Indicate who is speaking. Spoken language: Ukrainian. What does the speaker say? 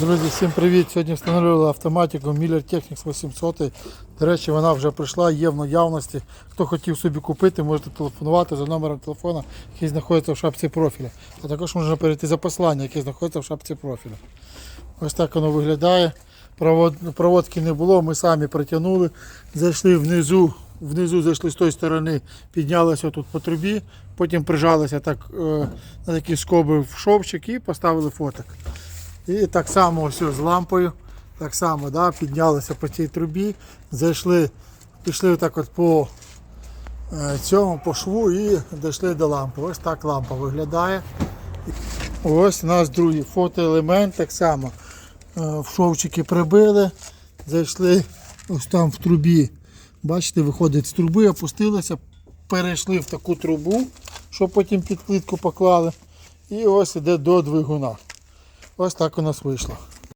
Speaker 1: Друзі, всім привіт! Сьогодні встановлювали автоматику Miller Technics 800. До речі, вона вже прийшла, є в наявності. Хто хотів собі купити, можете телефонувати за номером телефона, який знаходиться в шапці профіля. А також можна перейти за послання, яке знаходиться в шапці профіля. Ось так воно виглядає. Провод, проводки не було, ми самі протягнули, зайшли внизу, внизу зайшли з тої сторони, піднялися тут по трубі, потім прижалися так, е, на такі скоби в шовчик і поставили фоток. І так само ось з лампою. Так само да, піднялися по цій трубі, зайшли, пішли так от по е, цьому по шву і дійшли до лампи. Ось так лампа виглядає. Ось у нас другий фотоелемент, так само. Е, В шовчики прибили, зайшли ось там в трубі. Бачите, виходить з труби, опустилися, перейшли в таку трубу, щоб потім під плитку поклали. І ось іде до двигуна. Ось так у нас вийшло.